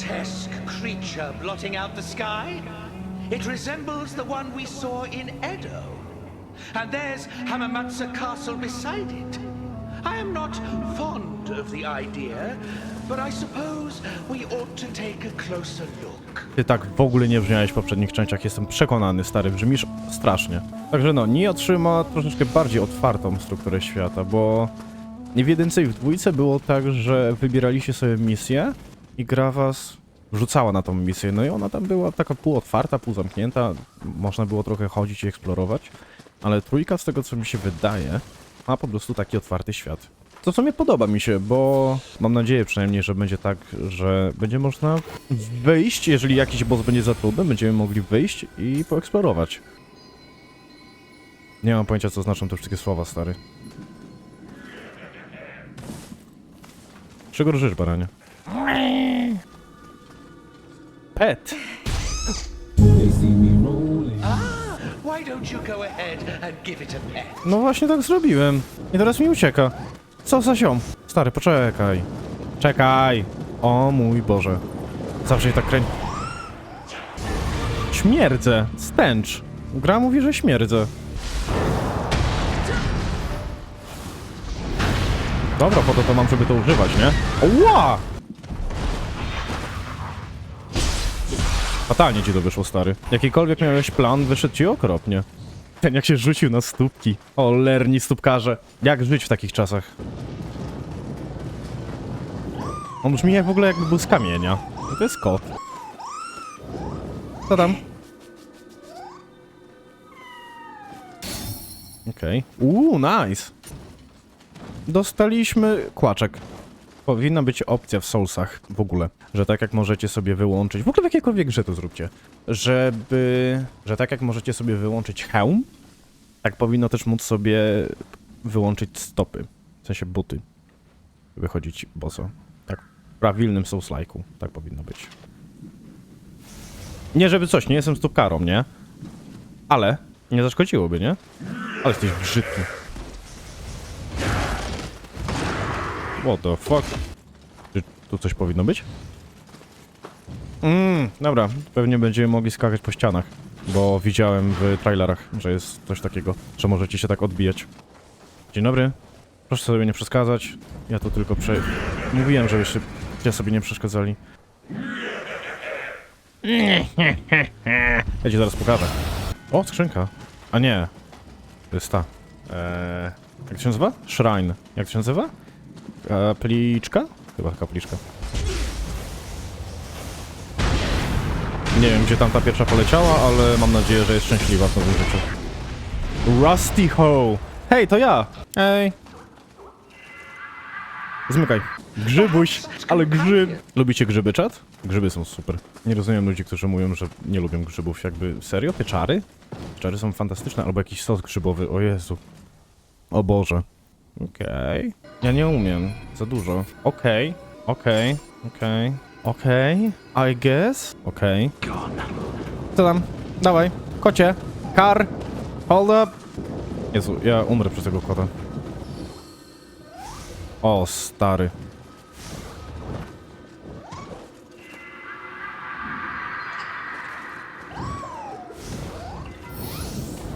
grotesque creature blotting out the sky? It resembles the one we saw in Edo. And there's Hamamatsu Castle beside it. I am not fond of the idea, but I suppose we ought to take a closer look. Ty tak w ogóle nie brzmiałeś w poprzednich częściach, jestem przekonany, stary, brzmisz strasznie. Także no, nie otrzyma troszeczkę bardziej otwartą strukturę świata, bo nie w jedynce i w dwójce było tak, że wybieraliście sobie misję i gra was wrzucała na tą misję, no i ona tam była taka półotwarta, półzamknięta, można było trochę chodzić i eksplorować, ale trójka z tego co mi się wydaje, ma po prostu taki otwarty świat. To w sumie podoba mi się, bo mam nadzieję przynajmniej, że będzie tak, że będzie można wyjść, jeżeli jakiś boss będzie za trudny, będziemy mogli wyjść i poeksplorować. Nie mam pojęcia, co znaczą te wszystkie słowa, stary. Czego rżysz, baranie? Pet! Why don't you go ahead and give it a pet? No właśnie tak zrobiłem. I teraz mi ucieka. Co za ziom? Stary, poczekaj. Czekaj. O mój Boże. Zawsze się tak kręci. Śmierdzę. Stęcz. Gra mówi, że śmierdzę. Dobra, po to to mam, żeby to używać, nie? Ła! Fatalnie ci to wyszło, stary. Jakikolwiek miałeś plan, wyszedł ci okropnie. Ten jak się rzucił na stópki. O, lerni stópkarze. Jak żyć w takich czasach? On brzmi jak w ogóle jakby był z kamienia. No to jest kot. Co tam? Okej. Okay. Uuu, nice. Dostaliśmy kłaczek. Powinna być opcja w Soulsach w ogóle, że tak jak możecie sobie wyłączyć, w ogóle w jakiejkolwiek grze to zróbcie, żeby, że tak jak możecie sobie wyłączyć hełm, tak powinno też móc sobie wyłączyć stopy, w sensie buty, wychodzić boso. Tak w prawilnym Souls-like'u, tak powinno być. Nie żeby coś, nie jestem stópkarą, nie? Ale nie zaszkodziłoby, nie? Ale jesteś brzydki. What the fuck? Czy tu coś powinno być? Mmm, dobra, pewnie będziemy mogli skakać po ścianach, bo widziałem w trailerach, że jest coś takiego, że możecie się tak odbijać. Dzień dobry. Proszę sobie nie przeszkadzać. Ja to tylko prze... Mówiłem, żebyście ja sobie nie przeszkadzali. Ja ci zaraz pokażę. O, skrzynka. A nie. To jest ta. Eee, jak to się nazywa? Shrine. Jak to się nazywa? Kapliczka? Chyba kapliczka. Nie wiem, gdzie tam ta pierwsza poleciała, ale mam nadzieję, że jest szczęśliwa w nowym życiu. Rusty Ho! Hej, to ja! Hej! Zmykaj. Grzybuś, ale grzyb... Lubicie grzyby, czat? Grzyby są super. Nie rozumiem ludzi, którzy mówią, że nie lubią grzybów. Jakby, serio? Pieczary? Pieczary są fantastyczne, albo jakiś sos grzybowy, o Jezu. O Boże. Okej. Ja nie umiem. Za dużo. Okej. Okej. Okej. Okej. I guess. Okej. Co tam? Dawaj. Kocie. Kar. Hold up. Jezu, ja umrę przez tego kota. O, stary.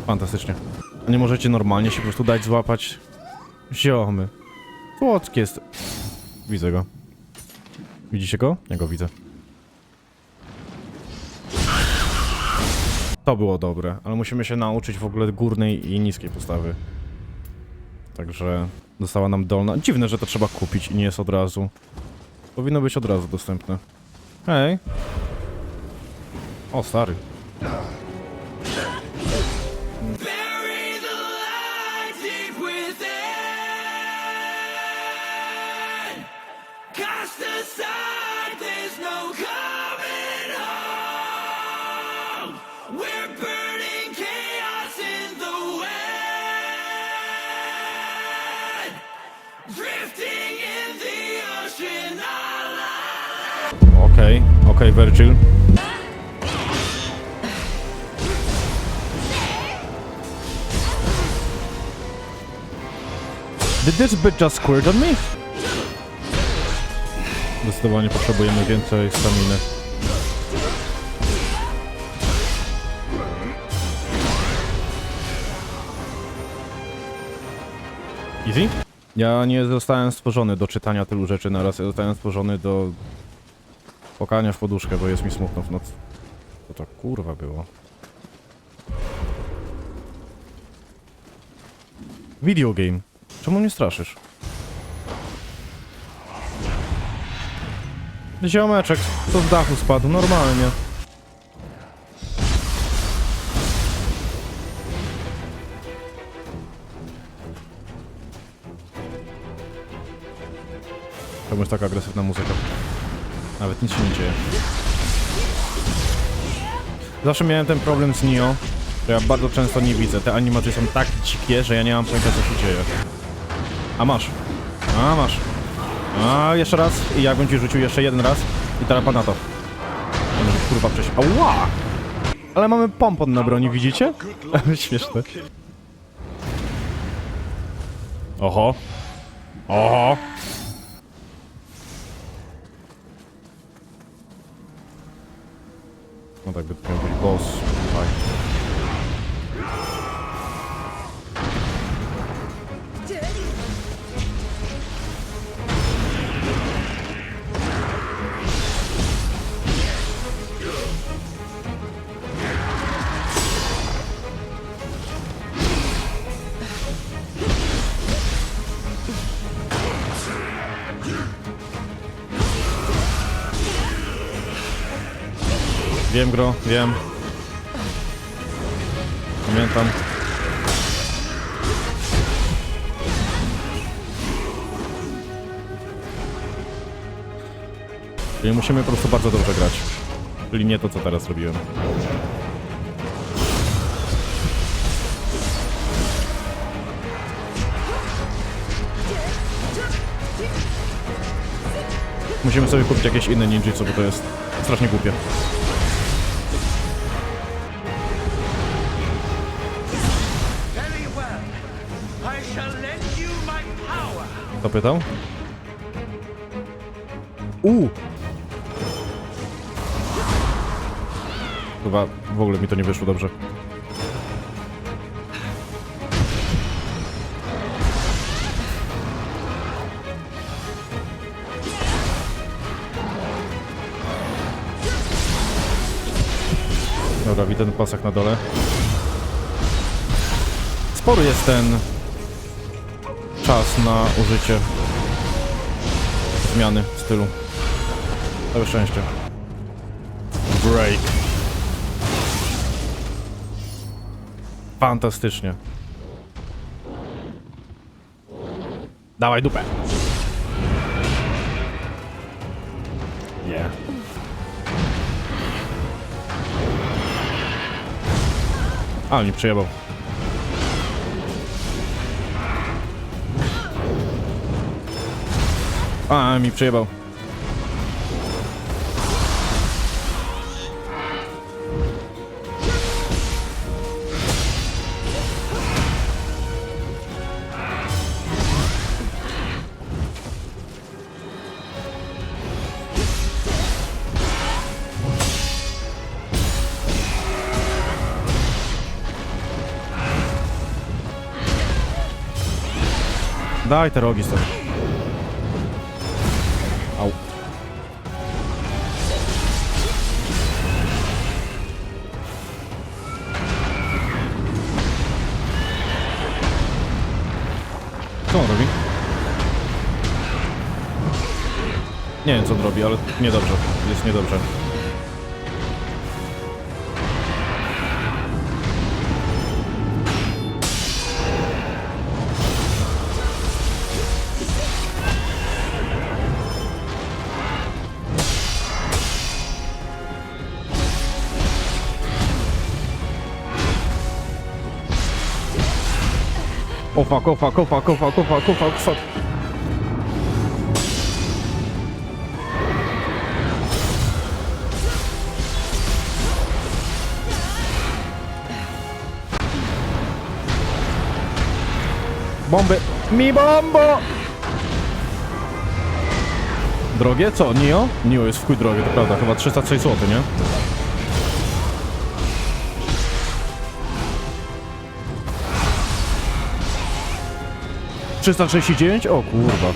Fantastycznie. Nie możecie normalnie się po prostu dać złapać? Ziomy. Słodki jest. Widzę go. Widzicie go? Ja go widzę. To było dobre, ale musimy się nauczyć w ogóle górnej i niskiej postawy. Także dostała nam dolna. Dziwne, że to trzeba kupić i nie jest od razu. Powinno być od razu dostępne. Hej. O, stary. Okej, okej, Virgil. Did this bitch just squirt on me? Zdecydowanie potrzebujemy więcej staminy. Easy? Ja nie zostałem stworzony do czytania tylu rzeczy naraz, ja zostałem stworzony do płakania w poduszkę, bo jest mi smutno w nocy. Co to kurwa było? Video game. Czemu mnie straszysz? Ziomeczek, to z dachu spadł, normalnie. Czemu jest taka agresywna muzyka? Nawet nic się nie dzieje. Zawsze miałem ten problem z Nio, że ja bardzo często nie widzę. Te animacje są tak dzikie, że ja nie mam pojęcia co się dzieje. A masz. A masz. A jeszcze raz i ja bym ci rzucił jeszcze jeden raz i teraz na to. Kurwa przejść. Ała! Ale mamy pompon na broni, widzicie? Śmieszne. Oho. Oho. No tak by być boss tutaj. Wiem. Pamiętam. Czyli musimy po prostu bardzo dobrze grać. Czyli nie to, co teraz robiłem. Musimy sobie kupić jakieś inne ninjutsu, bo to jest strasznie głupie. Power. Kto pytał? U! Chyba w ogóle mi to nie wyszło dobrze. Dobra, widzę ten pasek na dole. Spory jest ten czas na użycie zmiany stylu. Całe szczęście. Break. Fantastycznie. Dawaj dupę. Nie. Ale mi przejebał. A, mi przejebał. Daj te rogi stąd. Au. Co on robi? Nie wiem co on robi, ale niedobrze. Jest niedobrze. O fuck, o fuck, o fuck, o fuck, o fuck, o fuck, fuck. Bomby! Mi bombo! Drogie? Co, Nio? Nio jest w chuj drogie, to prawda, chyba 306 zł, nie? Trzysta trzydzieści dziewięć? O kurwa.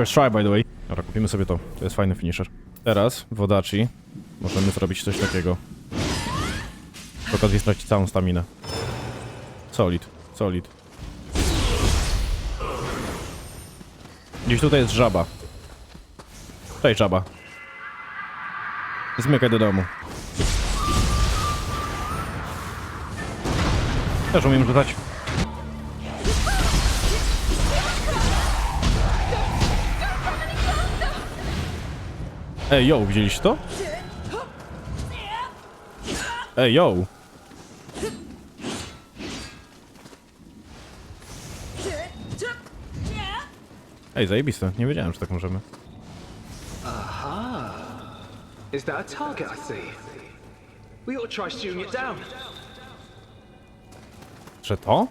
First try, by the way. Dobra, kupimy sobie to. To jest fajny finisher. Teraz w Odachi możemy zrobić coś takiego. W okazji stracić całą staminę. Solid, solid. Gdzieś tutaj jest żaba. Cześć żaba. Zmykaj do domu. Też umiem rzucać. Ej, yo, widzieliście to? Ej, yo. Ej, zajebiste. Nie wiedziałem, że tak możemy. Is that a target I see? We ought to try shooting it down. Że to?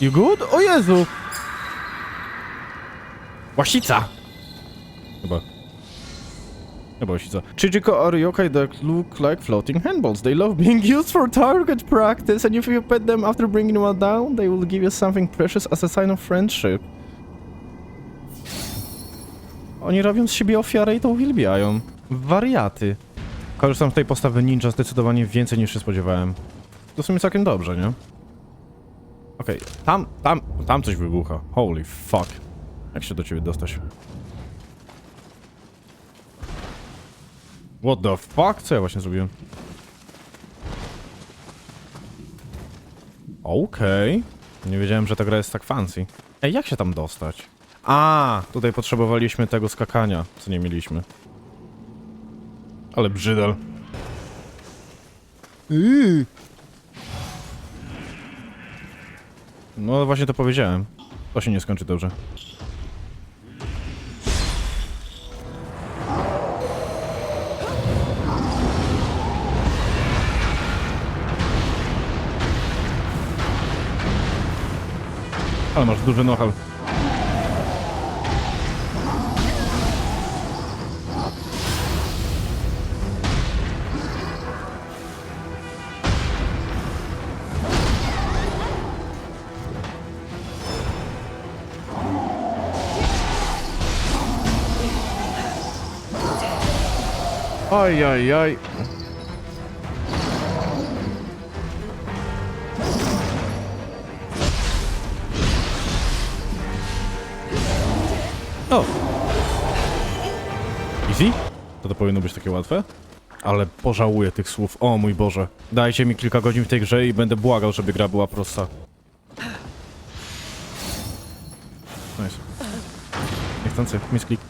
You good? O Jezu! Łasica! Chyba. Chyba łasica. Chichiko are yokai that look like floating handballs. They love being used for target practice and if you pet them after bringing one down, they will give you something precious as a sign of friendship. Oni robią z siebie ofiarę i to uwielbiają. Wariaty. Korzystam z tej postawy ninja zdecydowanie więcej niż się spodziewałem. To w sumie całkiem dobrze, nie? Okej, tam, tam, tam coś wybucha. Holy fuck. Jak się do ciebie dostać? What the fuck? Co ja właśnie zrobiłem? Okej. Nie wiedziałem, że ta gra jest tak fancy. Ej, jak się tam dostać? A, tutaj potrzebowaliśmy tego skakania, co nie mieliśmy. Ale brzydal. Yy. No właśnie to powiedziałem. To się nie skończy dobrze. Ale masz duży nohal. Oj, oj, oj. Powinno być takie łatwe? Ale pożałuję tych słów. O mój Boże. Dajcie mi kilka godzin w tej grze i będę błagał, żeby gra była prosta. Nice. Niechcący. Misklik.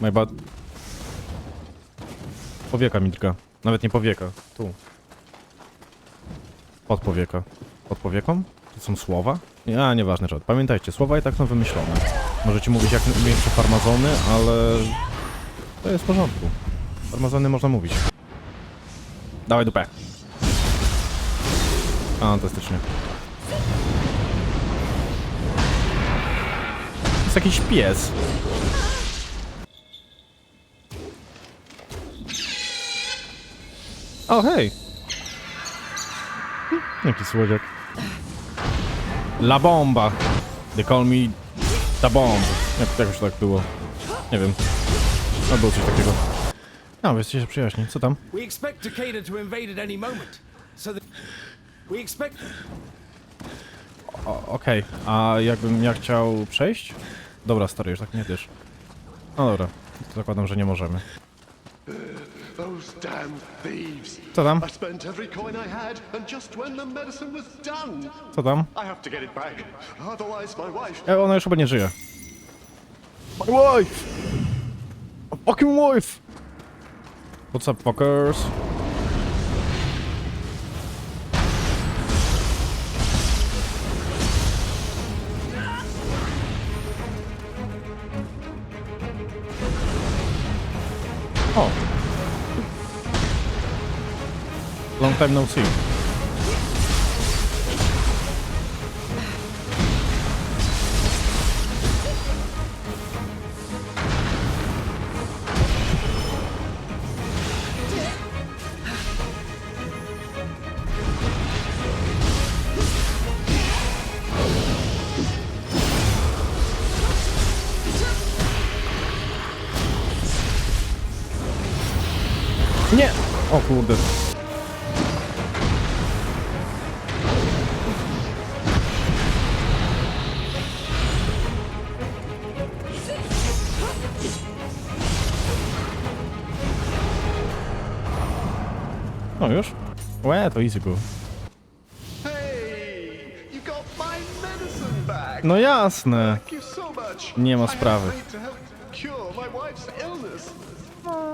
My bad. Powieka mi. Nawet nie powieka. Tu. Pod powieka. Pod powieką? To są słowa? Ja, nieważne czad. Pamiętajcie, słowa i tak są wymyślone. Możecie mówić jak większe farmazony, ale... To jest w porządku. Farmazony można mówić. Dawaj dupę. Fantastycznie. Jest jakiś pies. O, hej! Hm, Jaki słodziak. La bomba! They call me the bomb. Jak jakoś tak było? Nie wiem. No było coś takiego. No, jesteście się przyjaźni. Co tam? We expect Takeda to invade at any moment. So that we expect O, Okej, a jakbym ja chciał przejść? Dobra, stary, już tak nie wiesz. No dobra, to zakładam, że nie możemy. Those damn thieves. Co tam? I spent every coin I had, and just when the medicine was done. Co tam? I have to get it back. Otherwise, my wife. E, ona już chyba nie żyje. My wife! My fucking wife! What's up, fuckers? O! Long time no see. Nie! O kurde. O już? Łe, to easy było. No jasne. Nie ma sprawy.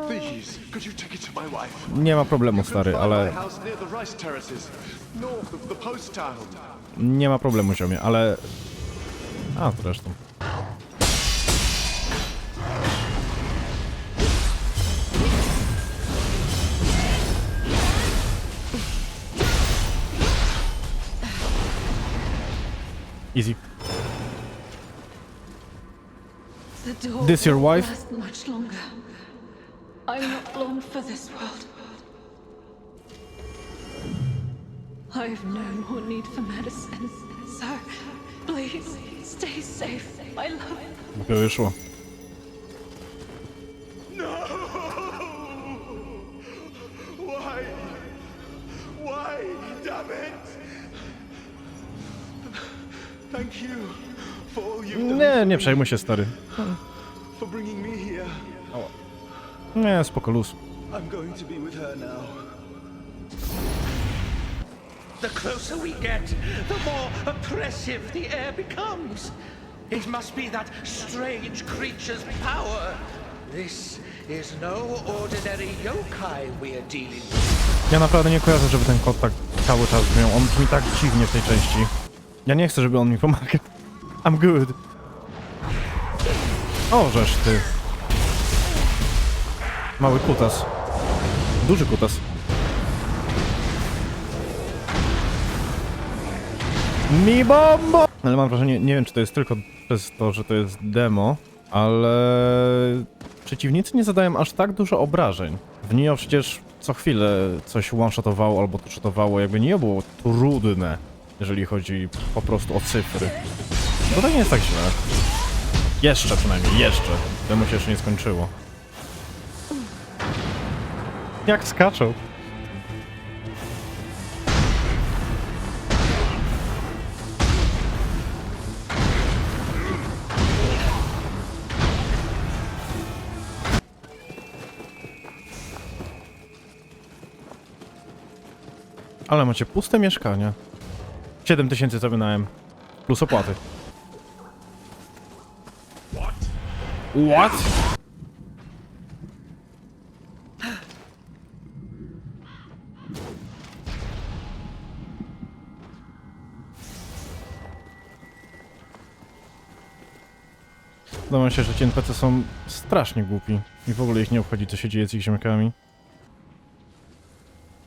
Please, could you take Nie ma problemu, stary, ale my house near the rice terraces, north of the post town. nie ma problemu, ziomie, ale... A, zresztą. Easy. This your wife? Last much longer. I'm not long for this world. I have no more need for medicine, so please stay safe. I love you. Głupio wyszło. Why? Why? Damn it! Thank you for all you've done Nie, nie przejmuj się, stary. for bringing me here. Nie, spoko, luz. I'm going to be with her now. The closer we get, the more oppressive the air becomes. It must be that strange creature's power. This is no ordinary yokai dealing with. Ja naprawdę nie kojarzę, żeby ten kot tak cały czas brzmiał. On brzmi tak dziwnie w tej części. Ja nie chcę, żeby on mi pomagał. I'm good. O, żeż ty. Mały kutas. Duży kutas. Mi bombo! Ale mam wrażenie, nie wiem czy to jest tylko przez to, że to jest demo, ale przeciwnicy nie zadają aż tak dużo obrażeń. W Nio przecież co chwilę coś one-shotowało albo two-shotowało, jakby nie było trudne, jeżeli chodzi po prostu o cyfry. To nie jest tak źle. Jeszcze przynajmniej, jeszcze. Demo się jeszcze nie skończyło. Jak skaczą. Ale macie puste mieszkania. 7000 za wynająłem. Plus opłaty. What? Wydaje się, że ci NPC są strasznie głupi i w ogóle ich nie obchodzi, co się dzieje z ich ziomkami.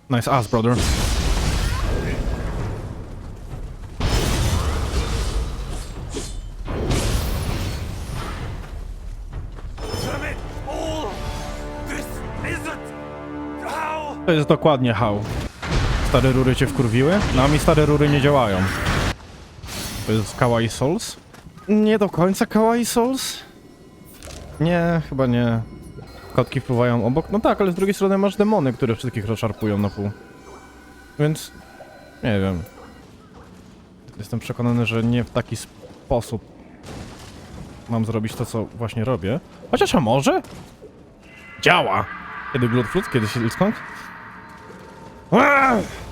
Nice ass, brother. To jest dokładnie how. Stare rury cię wkurwiły? No a mi stare rury nie działają. To jest Kawaii Souls? Nie do końca Kawaii Souls? Nie, chyba nie. Kotki wpływają obok? No tak, ale z drugiej strony masz demony, które wszystkich rozszarpują na pół. Więc... Nie wiem. Jestem przekonany, że nie w taki sposób mam zrobić to, co właśnie robię. Chociaż a może? Działa! Kiedy Bloodfruit? Kiedy Silksong?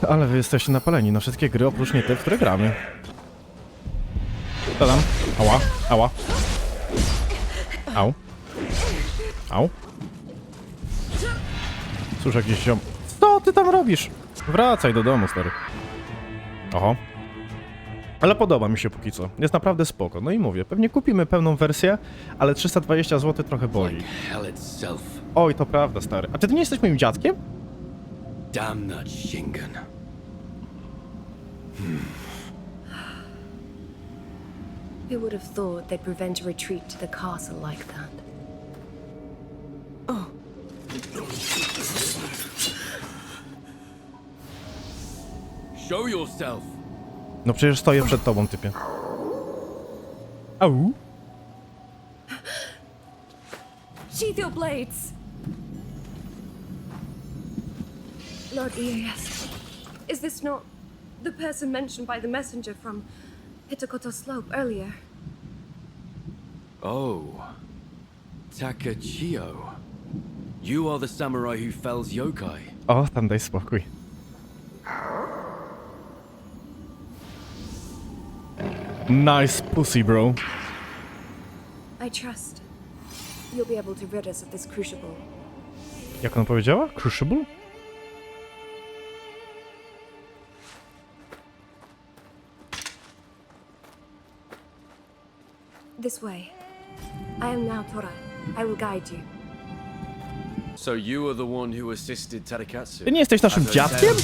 Ale wy jesteście napaleni na wszystkie gry, oprócz nie te, w które gramy. Co tam? Ała, ała. Au. Au. Cóż, jakiś ziom... Co ty tam robisz? Wracaj do domu, stary. Oho. Ale podoba mi się póki co. Jest naprawdę spoko. No i mówię, pewnie kupimy pełną wersję, ale 320 zł trochę boli. Oj, to prawda, stary. A czy ty nie jesteś moim dziadkiem? Damn that Shingen. Who would have thought they'd prevent a retreat to the castle like that? Oh. Show yourself. No przecież stoję przed tobą, typie. Au. Sheath your blades! Lord Eas, is this not the person mentioned by the messenger from Hitakoto Slope earlier? Oh. Takachio. You are the samurai who fells yokai. O, tam daj spokój. Nice pussy, bro. I trust you'll be able to rid us of this crucible. Jak ona powiedziała? Crucible? This way. I am now Tora. I will guide you. So you are the one who assisted Tadakatsu? Ty nie jesteś naszym dziadkiem?